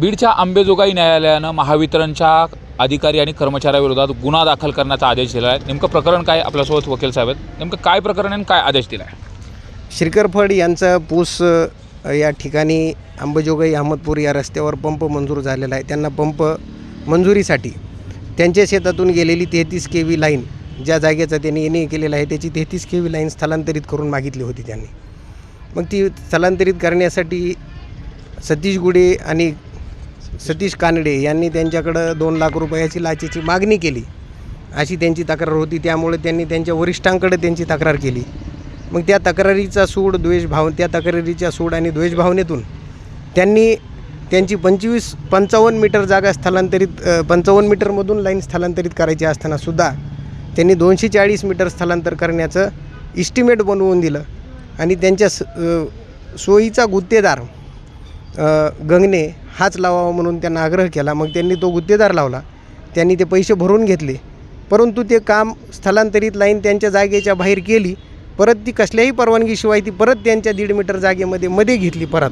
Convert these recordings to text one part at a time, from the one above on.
बीडच्या अंबेजोगाई न्यायालयानं महावितरणच्या अधिकारी आणि कर्मचाऱ्याविरोधात गुन्हा दाखल करण्याचा आदेश दिला आहे. नेमकं प्रकरण काय आपल्यासोबत वकील साहेब आहेत. नेमकं काय प्रकरण आहे आणि काय आदेश दिला आहे श्रीकरफड यांचा पूस या ठिकाणी अंबेजोगाई अहमदपूर या रस्त्यावर पंप मंजूर झालेला आहे. त्यांना पंप मंजुरीसाठी त्यांच्या शेतातून गेलेली तेहतीस के व्ही लाईन ज्या जागेचा त्यांनी एन केलेला आहे त्याची तेहतीस के व्ही लाईन स्थलांतरित करून मागितली होती त्यांनी. मग ती स्थलांतरित करण्यासाठी सतीश गुडे आणि सतीश कानडे यांनी त्यांच्याकडं दोन लाख रुपयाची लाचेची मागणी केली. अशी त्यांची तक्रार होती. त्यामुळे त्यांनी त्यांच्या वरिष्ठांकडे त्यांची तक्रार केली. मग त्या तक्रारीचा सूड द्वेषभाव त्या तक्रारीच्या सूड आणि द्वेषभावनेतून त्यांनी त्यांची पंचवीस पंचावन्न मीटर जागा स्थलांतरित पंचावन्न मीटरमधून लाईन स्थलांतरित करायची असतानासुद्धा त्यांनी दोनशे चाळीस मीटर स्थलांतर करण्याचं इस्टिमेट बनवून दिलं. आणि त्यांच्या स सोयीचा गुत्तेदार गंगने हाच लावावा म्हणून त्यांना आग्रह केला. मग त्यांनी तो गुत्तेदार लावला. त्यांनी ते पैसे भरून घेतले. परंतु ते काम स्थलांतरित लाईन त्यांच्या जागेच्या बाहेर केली परत ती कसल्याही परवानगीशिवाय ती परत त्यांच्या दीड मीटर जागेमध्ये मध्ये घेतली परत.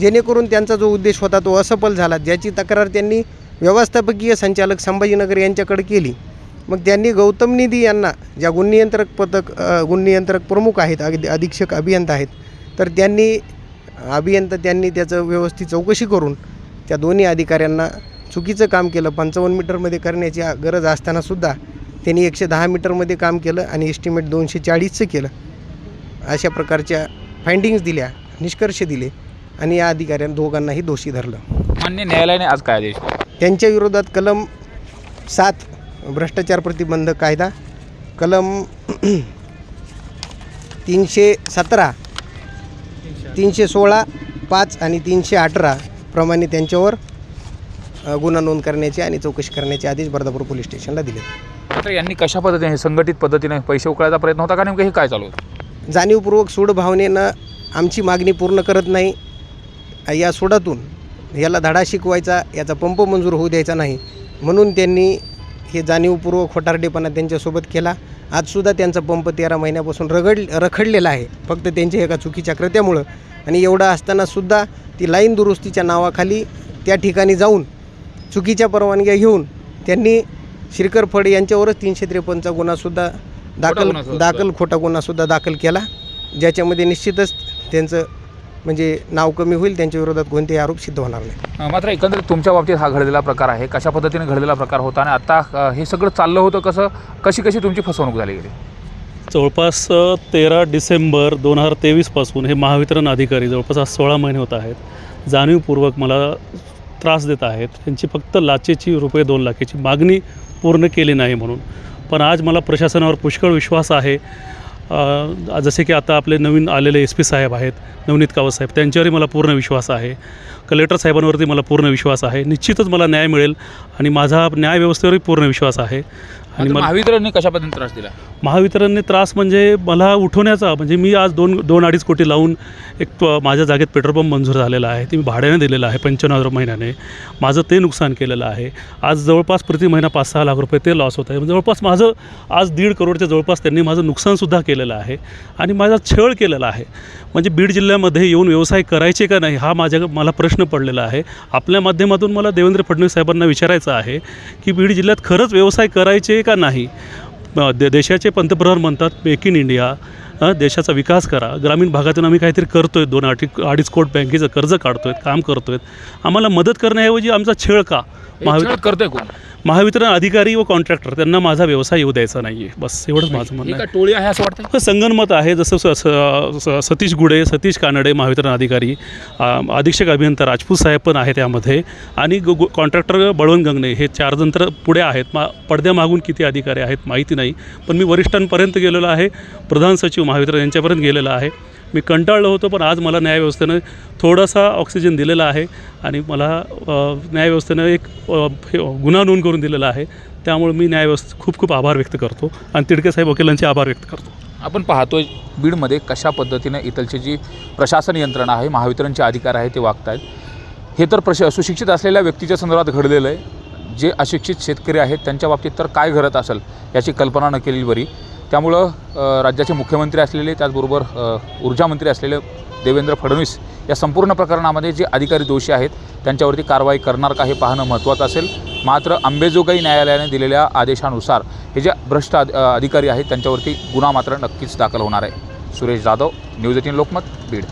जेणेकरून त्यांचा जो उद्देश होता तो असफल झाला. ज्याची तक्रार त्यांनी व्यवस्थापकीय संचालक संभाजीनगर यांच्याकडे केली. मग त्यांनी गौतम निधी यांना ज्या गुणनियंत्रक पथक गुणनियंत्रक प्रमुख आहेत अगदी अधीक्षक अभियंता आहेत तर त्यांनी अभियंता त्यांनी त्याचं व्यवस्थित चौकशी करून त्या दोन्ही अधिकाऱ्यांना चुकीचं काम केलं. पंचावन्न मीटरमध्ये करण्याची गरज असतानासुद्धा त्यांनी एकशे दहा मीटरमध्ये काम केलं आणि एस्टिमेट दोनशे चाळीसचं केलं. अशा प्रकारच्या फाइंडिंग्स दिल्या निष्कर्ष दिले आणि या अधिकाऱ्यांना दोघांनाही दोषी धरलं. मान्य न्यायालयाने आज काय आदेश दिला? त्यांच्या विरोधात कलम सात भ्रष्टाचार प्रतिबंधक कायदा कलम तीनशे सतरा तीनशे सोळा पाच आणि तीनशे अठरा प्रमाणे त्यांच्यावर गुन्हा नोंद करण्याचे आणि चौकशी करण्याचे आदेश बर्दापूर पोलीस स्टेशनला दिले. तर यांनी कशा पद्धतीने संघटित पद्धतीने पैसे उकळायचा प्रयत्न होता का नेमकं? हे काय चालू होतं जाणीवपूर्वक सूड भावनेनं आमची मागणी पूर्ण करत नाही. या सुडातून याला धडा शिकवायचा याचा पंप मंजूर होऊ द्यायचा नाही. म्हणून त्यांनी हे जाणीवपूर्वक खोटारडेपणा त्यांच्यासोबत केला. आजसुद्धा त्यांचा पंप तेरा महिन्यापासून रगड रखडलेला आहे. फक्त त्यांच्या एका चुकीच्या कृत्यामुळं आणि एवढं असतानासुद्धा ती लाईन दुरुस्तीच्या नावाखाली त्या ठिकाणी जाऊन चुकीच्या परवानग्या घेऊन त्यांनी श्रीकर फड यांच्यावरच तीनशे त्रेपन्नचा गुन्हासुद्धा दाखल गुन्हा सुद्धा. दाखल खोटा गुन्हासुद्धा दाखल केला. ज्याच्यामध्ये निश्चितच त्यांचं म्हणजे नाव कमी होईल त्यांच्या विरोधात कोणतेही आरोप सिद्ध होणार नाही मात्र एकंदरीत तुमच्या बाबतीत हा घडलेला प्रकार आहे. कशा पद्धतीने घडलेला प्रकार होता आणि आता हे सगळं चाललं होतं कसं? कशी कशी तुमची फसवणूक झाली गेली? जवळपास तेरा डिसेंबर दोन हजार तेवीसपासून हे महावितरण अधिकारी जवळपास आज सोळा महिने होत आहेत जाणीवपूर्वक मला त्रास देत आहेत. त्यांची फक्त लाचेची रुपये दोन लाखाची मागणी पूर्ण केली नाही म्हणून. पण आज मला प्रशासनावर पुष्कळ विश्वास आहे. जसे की आता आपले नवीन आलेले एस पी साहेब आहेत नवनीत कावत साहेब त्यांच्यावरही मला पूर्ण विश्वास आहे. कलेक्टर साहेबांवरती मला पूर्ण विश्वास आहे. निश्चितच मला न्याय मिळेल आणि माझा न्यायव्यवस्थेवरही पूर्ण विश्वास आहे. आणि मला महावितरणने कशा पद्धतीने त्रास दिला? महावितरणने त्रास म्हणजे मला उठवण्याचा म्हणजे मी आज दोन दोन अडीच कोटी लावून एक प- माझ्या जागेत पेट्रोल पंप मंजूर झालेला आहे ते मी भाड्याने दिलेलं आहे पंच्याण्णव हजार महिन्याने. माझं ते नुकसान केलेलं आहे. आज जवळपास प्रति महिना पाच सहा लाख रुपये ते लॉस होत आहे. म्हणजे जवळपास माझं आज दीड करोडच्या जवळपास त्यांनी माझं नुकसानसुद्धा केलेलं आहे. आणि माझा छळ केलेला आहे. म्हणजे बीड जिल्ह्यामध्ये येऊन व्यवसाय करायचे का नाही हा माझ्या मला प्रश्न पडलेला आहे. आपल्या माध्यमातून मला देवेंद्र फडणवीस साहेबांना विचारायचं आहे की बीड जिल्ह्यात खरंच व्यवसाय करायचे का नाही? अ, दे देशाचे पंतप्रधान म्हणतात मेक इन इंडिया देशाचा विकास करा. ग्रामीण भागातून आम्ही काहीतरी करतो आहे दोन अडी अडीच कोट बँकेचं कर्ज काढतो आहेत काम करतो आहेत आम्हाला मदत करण्याऐवजी आमचा छळ का? महावि महावितरण करतोय कोण? महावितरण अधिकारी व कॉन्ट्रॅक्टर त्यांना माझा व्यवसाय येऊ द्यायचा नाही आहे बस एवढंच माझं म्हणणं आहे. टोळी आहे असं वाटतं हे संगनमत आहे जसं स- स- स- सतीश गुडे सतीश कानडे महावितरण अधिकारी अ, अधीक्षक अभियंता राजपूत साहेब पण आहे त्यामध्ये आणि गु गु- कॉन्ट्रॅक्टर बळवंत गंगणे हे चार जण तर पुढे आहेत. मा पडद्यामागून किती अधिकारी आहेत माहिती नाही पण मी वरिष्ठांपर्यंत गेलेलो आहे प्रधान सचिव महावितरण यांच्यापर्यंत गेलेलो आहे. मी कंटाळलो होतो पण आज मला न्यायव्यवस्थेनं थोडासा ऑक्सिजन दिलेला आहे आणि मला न्यायव्यवस्थेनं एक हे गुन्हा नोंद करून दिलेला आहे. त्यामुळे मी न्यायव्यवस्थे खूप खूप आभार व्यक्त करतो आणि तिडके साहेब वकिलांचे आभार व्यक्त करतो. आपण पाहतोय बीडमध्ये कशा पद्धतीने इथलची जी प्रशासन यंत्रणा आहे महावितरणचे अधिकार आहे ते वागत आहेत हे तर प्रश सुशिक्षित असलेल्या व्यक्तीच्या संदर्भात घडलेलं आहे. जे अशिक्षित शेतकरी आहेत त्यांच्या बाबतीत तर काय घडत असेल याची कल्पना न केलेली बरी. त्यामुळं राज्याचे मुख्यमंत्री असलेले त्याचबरोबर ऊर्जामंत्री असलेले देवेंद्र फडणवीस या संपूर्ण प्रकरणामध्ये जे अधिकारी दोषी आहेत त्यांच्यावरती कारवाई करणार का हे पाहणं महत्त्वाचं असेल. मात्र अंबेजोगाई न्यायालयाने दिलेल्या आदेशानुसार हे जे भ्रष्ट अधिकारी आहेत त्यांच्यावरती गुन्हा मात्र नक्कीच दाखल होणार आहे. Suresh Jadhav news eighteen Lokmat Beed.